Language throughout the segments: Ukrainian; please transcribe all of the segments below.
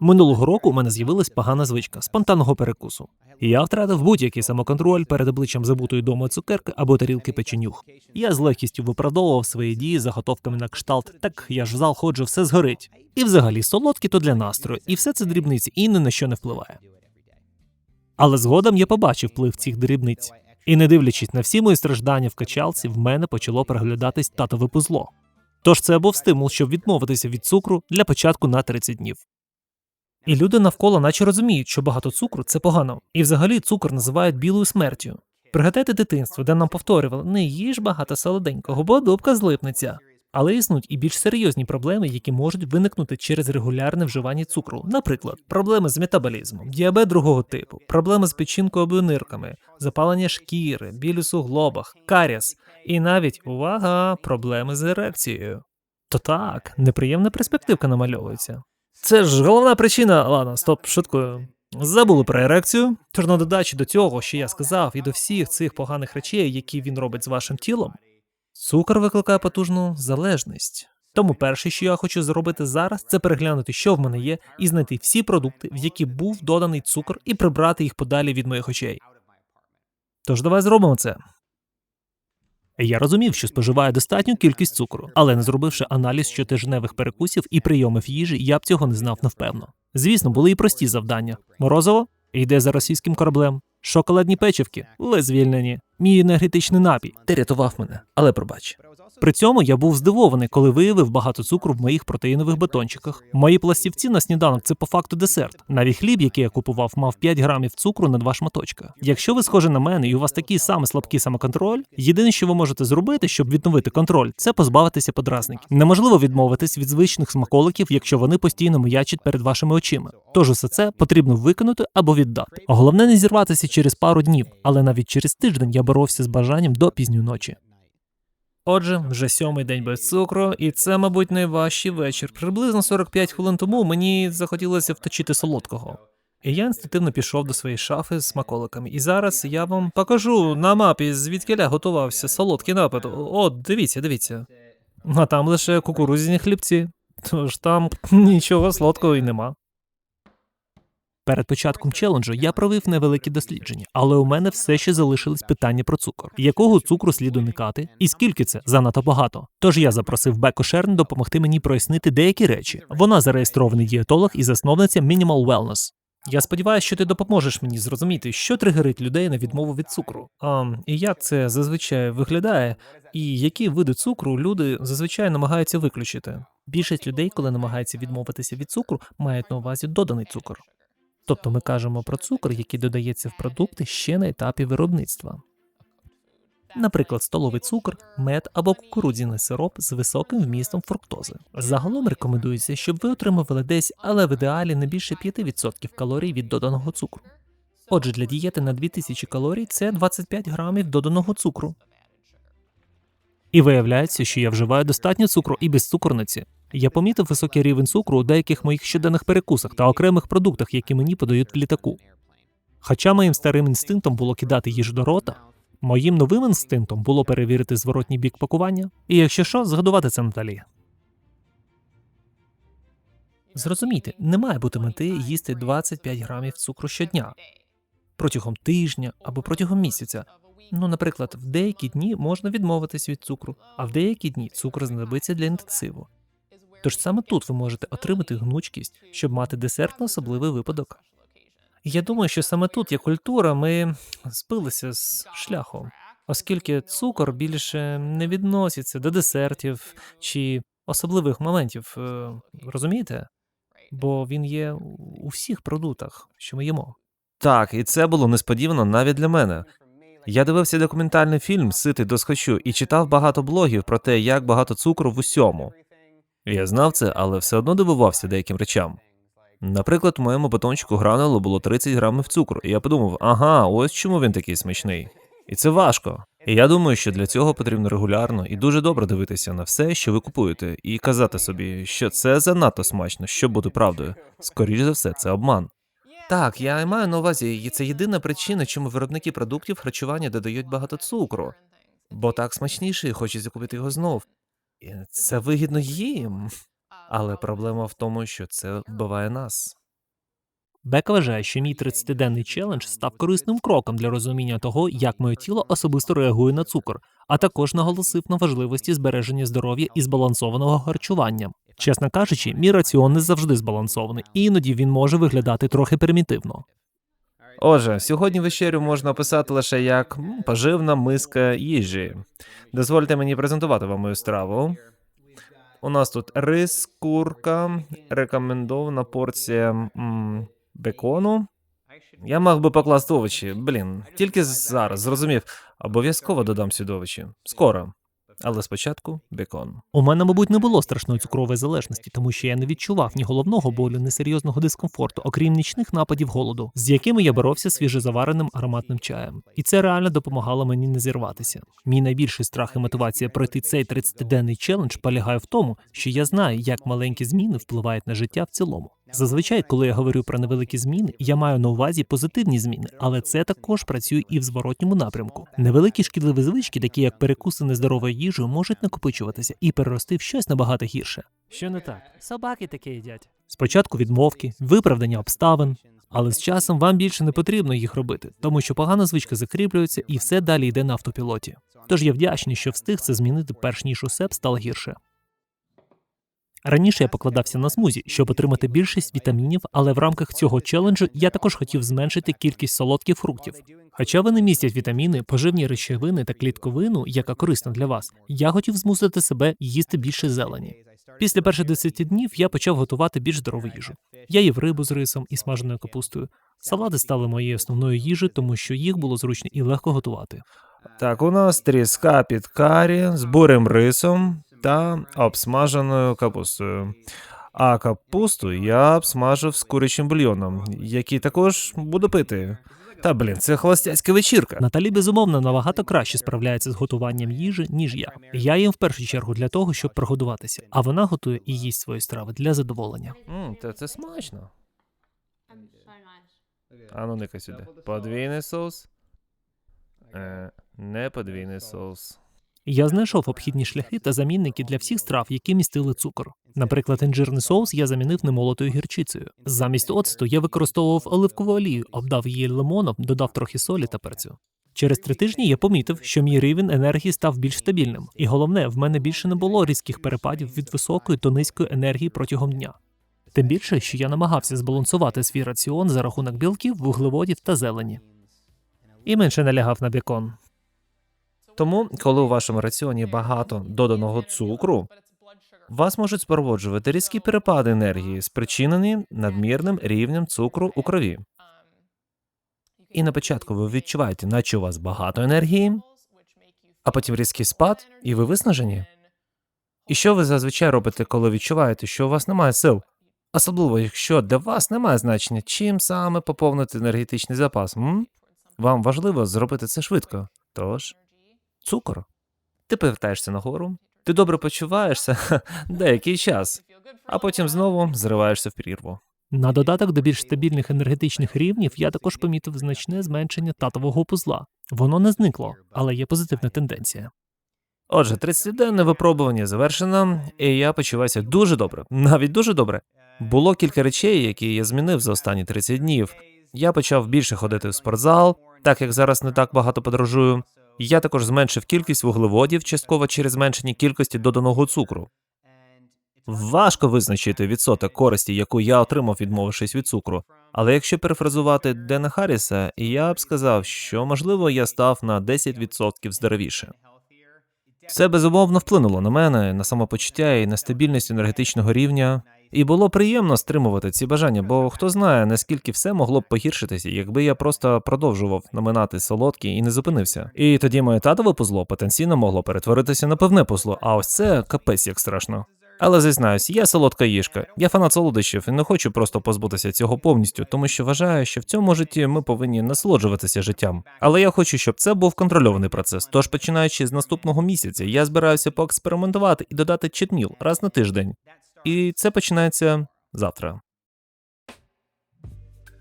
Минулого року у мене з'явилась погана звичка спонтанного перекусу. Я втратив будь-який самоконтроль перед обличчям забутої дома цукерки або тарілки печенюх. Я з легкістю виправдовував свої дії заготовками на кшталт. Так я ж в зал ходжу, все згорить. І взагалі солодкі то для настрою, і все це дрібниці і ні на що не впливає. Але згодом я побачив вплив цих дрібниць. І не дивлячись на всі мої страждання в качалці, в мене почало переглядатись татове пузло. Тож це був стимул, щоб відмовитися від цукру для початку на 30 днів. І люди навколо наче розуміють, що багато цукру це погано, і взагалі цукор називають білою смертю. Пригадайте дитинство, де нам повторювали не їж багато солоденького, бо дубка злипнеться. Але існують і більш серйозні проблеми, які можуть виникнути через регулярне вживання цукру. Наприклад, проблеми з метаболізмом, діабет другого типу, проблеми з печінкою або нирками, запалення шкіри, біль у суглобах, каріс, і навіть увага, проблеми з ерекцією. То так, неприємна перспективка намальовується. Це ж головна причина. Ладно, стоп, шуткую. Забули про ерекцію. Тож на додачі до цього, що я сказав, і до всіх цих поганих речей, які він робить з вашим тілом, цукор викликає потужну залежність. Тому перше, що я хочу зробити зараз, це переглянути, що в мене є, і знайти всі продукти, в які був доданий цукор, і прибрати їх подалі від моїх очей. Тож давай зробимо це. Я розумів, що споживаю достатню кількість цукру, але не зробивши аналіз щотижневих перекусів і прийомів їжі, я б цього не знав навпевно. Звісно, були і прості завдання: морозиво йде за російським кораблем, шоколадні печивки, ли звільнені. Мій енергетичний напій ти рятував мене, але пробач. При цьому я був здивований, коли виявив багато цукру в моїх протеїнових батончиках. Мої пластівці на сніданок це по факту десерт. Навіть хліб, який я купував, мав 5 грамів цукру на два шматочка. Якщо ви схожі на мене і у вас такий самий слабкий самоконтроль, єдине, що ви можете зробити, щоб відновити контроль, це позбавитися подразників. Неможливо відмовитись від звичних смаколиків, якщо вони постійно маячать перед вашими очима. Тож усе це потрібно викинути або віддати. Головне не зірватися через пару днів, але навіть через тиждень я боровся з бажанням до пізньої ночі. Отже, вже сьомий день без цукру, і це, мабуть, найважчий вечір. Приблизно 45 хвилин тому мені захотілося вточити солодкого. І я інстинктивно пішов до своєї шафи з смаколиками. І зараз я вам покажу на мапі, звідки я готувався солодкий напад. О, дивіться, дивіться. А там лише кукурудзяні хлібці. Тож там нічого солодкого і нема. Перед початком челенджу я провів невелике дослідження, але у мене все ще залишились питання про цукор. Якого цукру слід уникати, і скільки це занадто багато? Тож я запросив Беку Шерн допомогти мені прояснити деякі речі. Вона зареєстрований дієтолог і засновниця Minimal Wellness. Я сподіваюся, що ти допоможеш мені зрозуміти, що тригерить людей на відмову від цукру. А, і як це зазвичай виглядає, і які види цукру люди зазвичай намагаються виключити. Більшість людей, коли намагаються відмовитися від цукру, мають на увазі доданий цукор. Тобто ми кажемо про цукор, який додається в продукти ще на етапі виробництва. Наприклад, столовий цукор, мед або кукурудзяний сироп з високим вмістом фруктози. Загалом рекомендується, щоб ви отримували десь, але в ідеалі не більше 5% калорій від доданого цукру. Отже, для дієти на 2000 калорій це 25 грамів доданого цукру. І виявляється, що я вживаю достатньо цукру і без цукорниці. Я помітив високий рівень цукру у деяких моїх щоденних перекусах та окремих продуктах, які мені подають в літаку. Хоча моїм старим інстинктом було кидати їжу до рота, моїм новим інстинктом було перевірити зворотній бік пакування, і якщо що, згадувати це Наталі. Зрозумійте, не має бути мети їсти 25 грамів цукру щодня протягом тижня або протягом місяця. Ну, наприклад, в деякі дні можна відмовитись від цукру, а в деякі дні цукор знадобиться для інтенсиву. Тож саме тут ви можете отримати гнучкість, щоб мати десерт на особливий випадок. Я думаю, що саме тут, як культура, ми збилися з шляху, оскільки цукор більше не відноситься до десертів чи особливих моментів, е, розумієте? Бо він є у всіх продуктах, що ми їмо. Так, і це було несподівано навіть для мене. Я дивився документальний фільм Ситий до схочу і читав багато блогів про те, як багато цукру в усьому. Я знав це, але все одно дивувався деяким речам. Наприклад, в моєму батончику гранулу було 30 грамів цукру, і я подумав, ага, ось чому він такий смачний. І це важко. І я думаю, що для цього потрібно регулярно і дуже добре дивитися на все, що ви купуєте, і казати собі, що це занадто смачно, щоб бути правдою. Скоріше за все, це обман. Так, я маю на увазі, і це єдина причина, чому виробники продуктів харчування додають багато цукру. Бо так смачніше і хочеться купити його знов. І це вигідно їм. Але проблема в тому, що це вбиває нас. Бека вважає, що мій 30-денний челендж став корисним кроком для розуміння того, як моє тіло особисто реагує на цукор, а також наголосив на важливості збереження здоров'я і збалансованого харчування. Чесно кажучи, мій раціон не завжди збалансований, і іноді він може виглядати трохи примітивно. Отже, сьогодні вечерю можна описати лише як поживна миска їжі. Дозвольте мені презентувати вам мою страву. У нас тут рис, курка, рекомендована порція м, бекону. Я мав би покласти овочі. Блін, тільки зараз зрозумів. Обов'язково додам сюди овочі. Скоро. Але спочатку бекон. У мене, мабуть, не було страшної цукрової залежності, тому що я не відчував ні головного болю, ні серйозного дискомфорту, окрім нічних нападів голоду, з якими я боровся свіжезавареним ароматним чаєм. І це реально допомагало мені не зірватися. Мій найбільший страх і мотивація пройти цей 30-денний челендж полягає в тому, що я знаю, як маленькі зміни впливають на життя в цілому. Зазвичай, коли я говорю про невеликі зміни, я маю на увазі позитивні зміни, але це також працює і в зворотньому напрямку. Невеликі шкідливі звички, такі як перекуси нездоровою їжею, можуть накопичуватися і перерости в щось набагато гірше. Що не так? Собаки таке їдять. Спочатку відмовки, виправдання обставин. Але з часом вам більше не потрібно їх робити, тому що погана звичка закріплюється і все далі йде на автопілоті. Тож я вдячний, що встиг це змінити перш ніж усе б стало гірше. Раніше я покладався на смузі, щоб отримати більшість вітамінів, але в рамках цього челенджу я також хотів зменшити кількість солодких фруктів. Хоча вони містять вітаміни, поживні речовини та клітковину, яка корисна для вас, я хотів змусити себе їсти більше зелені. Після перших 10 днів я почав готувати більш здорову їжу. Я їв рибу з рисом і смаженою капустою. Салати стали моєю основною їжею, тому що їх було зручно і легко готувати. Так, у нас тріска під карі з бурим рисом та обсмаженою капустою. А капусту я обсмажив з курячим бульйоном, який також буду пити. Та блін, це холостяцька вечірка. Наталі безумовно набагато краще справляється з готуванням їжі, ніж я. Я їм в першу чергу для того, щоб прогодуватися, а вона готує і їсть свої страви для задоволення. М, та це смачно. А ну ника сюди. Подвійний соус. Е, не подвійний соус. Я знайшов обхідні шляхи та замінники для всіх страв, які містили цукор. Наприклад, інжирний соус я замінив немолотою гірчицею. Замість оцту я використовував оливкову олію, обдав її лимоном, додав трохи солі та перцю. Через три тижні я помітив, що мій рівень енергії став більш стабільним, і головне, в мене більше не було різких перепадів від високої до низької енергії протягом дня. Тим більше, що я намагався збалансувати свій раціон за рахунок білків, вуглеводів та зелені. І менше налягав на бекон. Тому, коли у вашому раціоні багато доданого цукру, вас можуть спроводжувати різкі перепади енергії, спричинені надмірним рівнем цукру у крові. І на початку ви відчуваєте, наче у вас багато енергії, а потім різкий спад, і ви виснажені. І що ви зазвичай робите, коли відчуваєте, що у вас немає сил? Особливо, якщо для вас немає значення, чим саме поповнити енергетичний запас. М? Вам важливо зробити це швидко. Тож, цукор. Ти повертаєшся нагору, ти добре почуваєшся деякий час, а потім знову зриваєшся в прірву. На додаток до більш стабільних енергетичних рівнів я також помітив значне зменшення татового пузла. Воно не зникло, але є позитивна тенденція. Отже, 30-денне випробування завершено, і я почуваюся дуже добре, навіть дуже добре. Було кілька речей, які я змінив за останні 30 днів. Я почав більше ходити в спортзал, так як зараз не так багато подорожую. Я також зменшив кількість вуглеводів, частково через зменшення кількості доданого цукру. Важко визначити відсоток користі, яку я отримав, відмовившись від цукру. Але якщо перефразувати Дена Харріса, я б сказав, що можливо я став на 10% здоровіше. Це безумовно вплинуло на мене, на самопочуття і на стабільність енергетичного рівня. І було приємно стримувати ці бажання, бо хто знає, наскільки все могло б погіршитися, якби я просто продовжував наминати солодкі і не зупинився. І тоді моє татове пузло потенційно могло перетворитися на пивне пузло, а ось це капець як страшно. Але зізнаюсь, я солодка їжка. Я фанат солодощів і не хочу просто позбутися цього повністю, тому що вважаю, що в цьому житті ми повинні насолоджуватися життям. Але я хочу, щоб це був контрольований процес. Тож, починаючи з наступного місяця, я збираюся поекспериментувати і додати читміл раз на тиждень. І це починається завтра.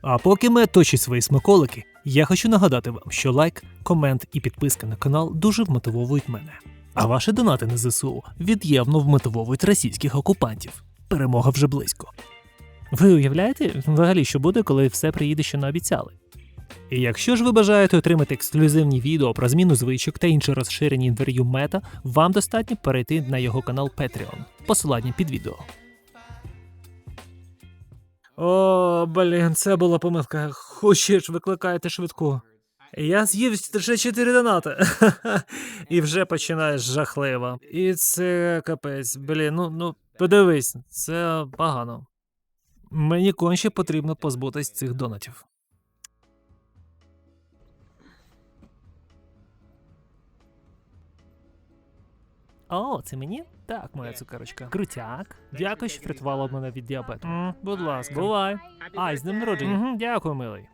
А поки ми точить свої смаколики, я хочу нагадати вам, що лайк, комент і підписка на канал дуже вмотивовують мене. А ваші донати на ЗСУ від'ємно вмотивовують російських окупантів. Перемога вже близько. Ви уявляєте взагалі, що буде, коли все приїде, що наобіцяли? І якщо ж ви бажаєте отримати ексклюзивні відео про зміну звичок та інші розширені інтерв'ю мета, вам достатньо перейти на його канал Patreon. Посилання під відео. О, блін, це була помилка. Хочеш, викликайте швидку. Я з'їв ще чотири донати. І вже починаєш жахливо. І це капець. Блін, ну ну подивись, це погано. Мені конче потрібно позбутись цих донатів. О, це мені? Так, моя цукерочка. Крутяк. Дякую, що врятувала мене від діабету. М, будь ласка, бувай. Ай, з ним народження. Дякую, милий.